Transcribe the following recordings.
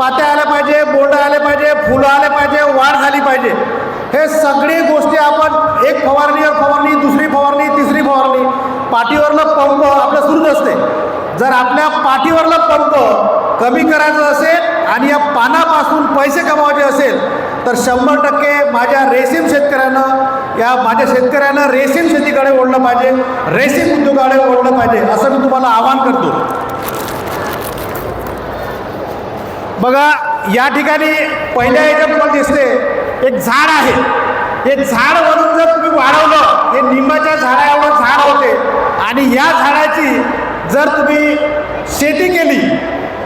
पात्या आल्या पाहिजे बोर्ड आले पाहिजे फुलं आले पाहिजे वाढ झाली पाहिजे. हे सगळी गोष्टी आपण एक फवारणीवर फवारणी दुसरी फवारणी तिसरी फवारणी पाठीवरलं पंप आपलं सुरूच असते. जर आपल्या पाठीवरलं पंप कमी करायचं असेल आणि या पानापासून पैसे कमवायचे असेल तर शंभर टक्के माझ्या रेशीम शेतकऱ्यानं या माझ्या शेतकऱ्यानं रेशीम शेतीकडे ओढलं पाहिजे रेशीम उद्योगाकडे ओढलं पाहिजे असं मी तुम्हाला आवाहन करतो. बघा या ठिकाणी पहिल्या याच्यात तुम्हाला दिसते एक झाड आहे. हे झाड वरून जर तुम्ही वाढवलं हे निंबाच्या झाडा एवढं झाड होते. आणि या झाडाची जर तुम्ही शेती केली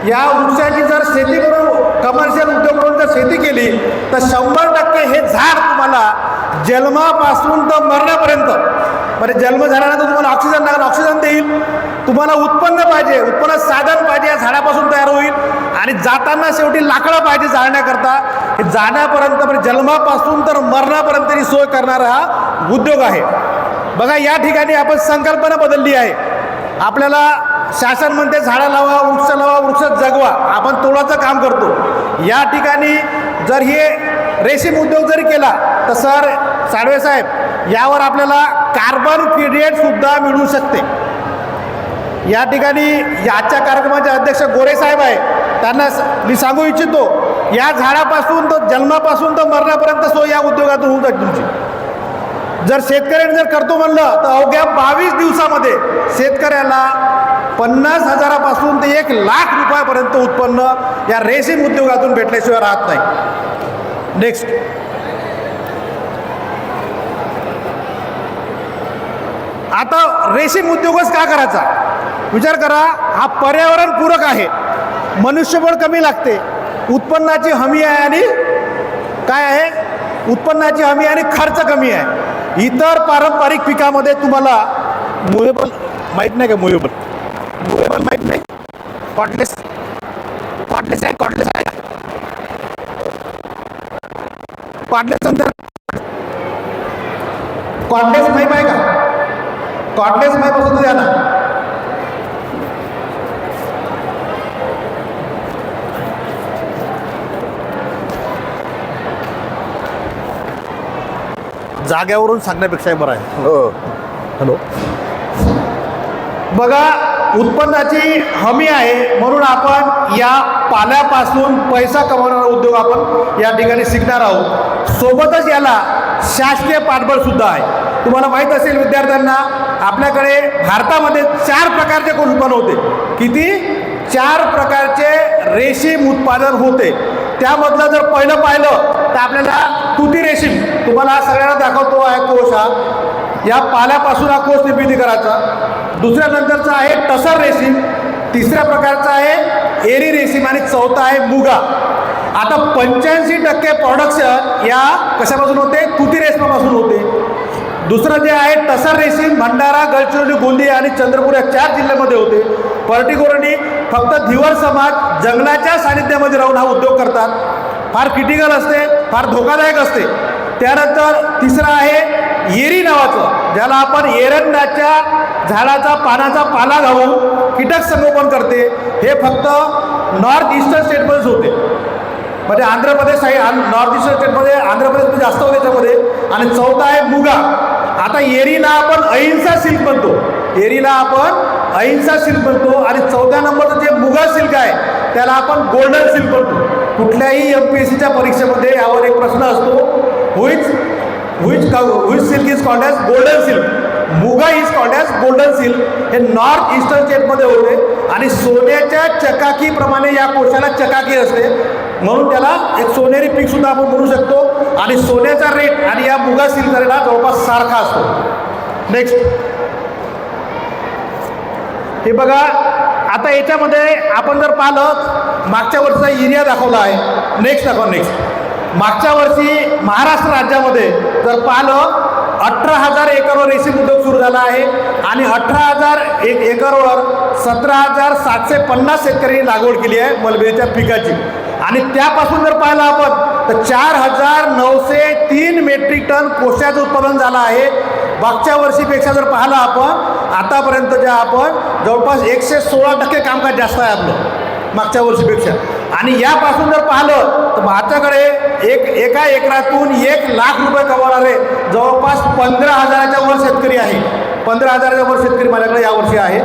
या वृक्षाची जर शेती करून कमर्शियल उद्योग करून जर शेती केली तर शंभर टक्के हे झाड तुम्हाला जन्मापासून तर मरण्यापर्यंत म्हणजे जन्म झाल्यानंतर तुम्हाला ऑक्सिजन लागेल. ऑक्सिजन देईल. तुम्हाला उत्पन्न पाहिजे. उत्पन्न साधन पाहिजे. या झाडापासून तयार होईल. आणि जाताना शेवटी लाकडं पाहिजे जाळण्याकरता हे जाण्यापर्यंत म्हणजे जन्मापासून तर मरणापर्यंत ही सोय करणारा हा उद्योग आहे. बघा या ठिकाणी आपण संकल्पना बदलली आहे. आपल्याला शासन म्हणते झाडं लावा वृक्ष लावा वृक्ष जगवा. आपण तोडाचं काम करतो. या ठिकाणी जर हे रेशीम उद्योग जरी केला तर सर साळवे साहेब यावर आपल्याला कार्बन क्रेडिट सुद्धा मिळू शकते. या ठिकाणी याच्या कार्यक्रमाचे अध्यक्ष गोरे साहेब आहे त्यांना मी सांगू इच्छितो या झाडापासून तर जन्मापासून तर मरणापर्यंत सो या उद्योगातून होऊ शकते तुमची. जर शेतकऱ्याने जर करतो म्हणलं तर अवघ्या बावीस दिवसामध्ये शेतकऱ्याला पन्नास हजारापासून ते एक लाख रुपयापर्यंत उत्पन्न या रेशीम उद्योगातून भेटल्याशिवाय राहत नाही. नेक्स्ट आता रेशीम उद्योगच का करायचा? विचार करा हा पर्यावरणपूरक आहे. मनुष्यबळ कमी लागते. उत्पन्नाची हमी आहे आणि काय आहे? उत्पन्नाची हमी आणि खर्च कमी आहे. इतर पारंपरिक पिकामध्ये तुम्हाला मुवेबल माहीत नाही का मुवेबल मुवेबल माहीत नाही? कॉटलेस कॉटलेस आहे कॉटलेस आहे. कॉटलेस नंतर कॉटलेस माहीत आहे का? कॉटलेस माहीत द्या ना जाग्यावरून सांगण्यापेक्षा हे बरं आहे. हो. हॅलो बघा उत्पन्नाची हमी आहे म्हणून आपण या पाल्यापासून पैसा कमवणारा उद्योग आपण या ठिकाणी शिकणार आहोत. सोबतच याला शासकीय पाठबळ सुद्धा आहे. तुम्हाला माहीत असेल विद्यार्थ्यांना आपल्याकडे भारतामध्ये चार प्रकारचे कोण उत्पन्न होते? किती? चार प्रकारचे रेशीम उत्पादन होते. त्यामधलं जर पहिलं पाहिलं तर आपल्याला तुती रेशीम तुम्हाला सगळ्यांना दाखवतो आहे कोश हा. या पाल्यापासून हा कोश निर्मिती करायचा. दुसऱ्या नंतरचा आहे टसर रेशीम. तिसऱ्या प्रकारचा आहे एरी रेशीम आणि चौथा आहे मुगा. आता पंच्याऐंशी टक्के प्रोडक्शन या कशापासून होते? तुती रेशमापासून होते. दुसरं जे आहे तसर रेशीम भंडारा गडचिरोली गोंदिया आणि चंद्रपूर या चार जिल्ह्यामध्ये होते. पर्टिक्युलरली फक्त धिवर समाज जंगलाच्या सानिध्यामध्ये राहून हा उद्योग करतात. फार क्रिटिकल असते फार धोकादायक असते. त्यानंतर तिसरं आहे येरी नावाचं ज्याला आपण एरंडाच्या झाडाचा पानाचा पाला घालून कीटक संगोपन करते. हे फक्त नॉर्थ ईस्टर्न स्टेटमध्येच होते. म्हणजे आंध्र प्रदेश आहे आं- नॉर्थ ईस्टर्न स्टेटमध्ये आंध्र प्रदेशमध्ये म्हणजे जास्त होते त्याच्यामध्ये. आणि चौथा आहे मुगा. आता एरीला आपण अहिंसा सिल्क म्हणतो. एरीला आपण अहिंसा सिल्क म्हणतो. आणि चौथ्या नंबरचं जे मुगा सिल्क आहे त्याला आपण गोल्डन सिल्क म्हणतो. कुठल्याही एम पी एस सीच्या परीक्षेमध्ये यावर एक प्रश्न असतो which which which silk is called as golden silk muga is called as golden silk हे नॉर्थ ईस्टर्न स्टेटमध्ये होते. आणि सोन्याच्या चकाकीप्रमाणे या कोशाला चकाकी असते. म्हणून त्याला एक सोनेरी पीक सुद्धा आपण म्हणू शकतो. आणि सोन्याचा रेट आणि या मुगा सिल्कचा रेट हा जवळपास सारखा असतो. नेक्स्ट हे बघा आता याच्यामध्ये आपण जर पाहिलं मागच्या वर्षीचा एरिया दाखवला आहे. नेक्स्ट दाखवा नेक्स्ट मागच्या वर्षी महाराष्ट्र राज्यामध्ये जर पाहिलं अठरा हजार एकरवर रेशीम उद्योग सुरू झाला आहे. आणि अठरा हजार एक एकरवर सतरा हजार सातशे पन्नास शेतकऱ्यांनी लागवड केली आहे मलबेच्या पिकाची. आणि त्यापासून जर पाहिलं आपण तर चार हजार नऊशे तीन मेट्रिक टन कोशाचं उत्पादन झालं आहे. मागच्या वर्षीपेक्षा जर पाहिलं आपण आतापर्यंत जे आपण जवळपास एकशे सोळा टक्के कामकाज जास्त आहे आपलं मागच्या वर्षीपेक्षा. आणि यापासून जर पाहिलं तर माझ्याकडे एक एका एकरातून एक लाख रुपये कमावणारे जवळपास पंधरा हजाराच्या वर शेतकरी आहे. पंधरा हजाराच्या वर शेतकरी माझ्याकडे यावर्षी आहे.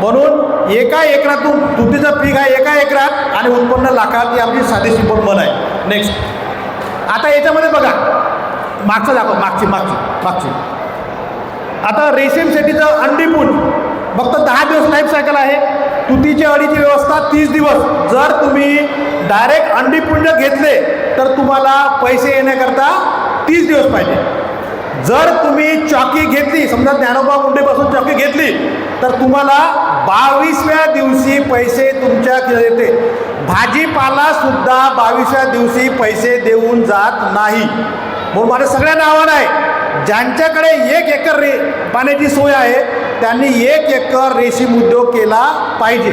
म्हणून एका एकरातून तुतीचं पीक आहे एका एकरात आणि उत्पन्न लाखात ही आमची साधी सिंपल मन आहे. नेक्स्ट आता याच्यामध्ये बघा. मागचं दाखव मागची मागची मागची. आता रेशीम शेतीचं अंडीपूल फक्त दहा दिवस लाईफ सायकल आहे. तुतीची अडीची व्यवस्था तीस दिवस. जर तुम्ही डायरेक्ट अंडीपुंड घेतले तर तुम्हाला पैसे येण्याकरता तीस दिवस पाहिजे. जर तुम्ही चॉकी घेतली समजा ज्ञानोबा मुंडेपासून चॉकी घेतली तर तुम्हाला बावीसव्या दिवशी पैसे तुमच्या येते. भाजीपाला सुद्धा बावीसव्या दिवशी पैसे देऊन जात नाही. म्हणून माझ्या सगळ्यांना आव्हान आहे. ज्यांच्याकडे एक एकर रे पाण्याची सोय आहे त्यांनी एक एकर रेशीम उद्योग केला पाहिजे.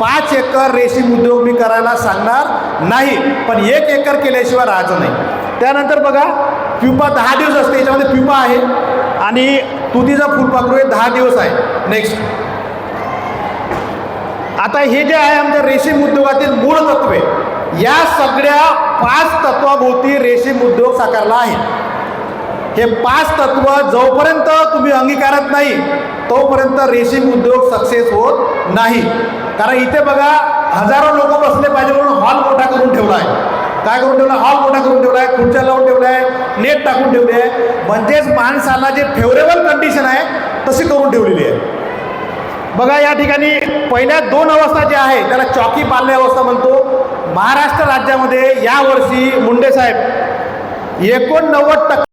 पाच एकर रेशीम उद्योग मी करायला सांगणार नाही पण एक एकर केल्याशिवाय राहायचं नाही. त्यानंतर बघा पिंपा दहा दिवस असते याच्यामध्ये पिंपा आहे. आणि तुतीचा फुलपाखरू हे दहा दिवस आहे. नेक्स्ट आता हे जे आहे आमच्या रेशीम उद्योगातील मूळ तत्वे या सगळ्या पाच तत्वाभोवती रेशीम उद्योग साकारला आहे. हे पाच तत्व जोपर्यंत तुम्ही अंगीकारत नाही तोपर्यंत रेशीम उद्योग सक्सेस होत नाही. कारण इथे बघा हजारो लोक बसले पाहिजे म्हणून हॉल मोठा करून ठेवला आहे. काय करून ठेवला? हॉल मोठा करून ठेवला आहे खुर्च्या लावून ठेवल्या आहे नेट टाकून ठेवली आहे. म्हणजेच माणसाला जे फेवरेबल कंडिशन आहे तशी करून ठेवलेली आहे. बघा या ठिकाणी पहिल्या दोन अवस्था ज्या आहे त्याला चौकी पाल्य अवस्था म्हणतो. महाराष्ट्र राज्यामध्ये यावर्षी मुंडे साहेब एकोणनव्वद टक्के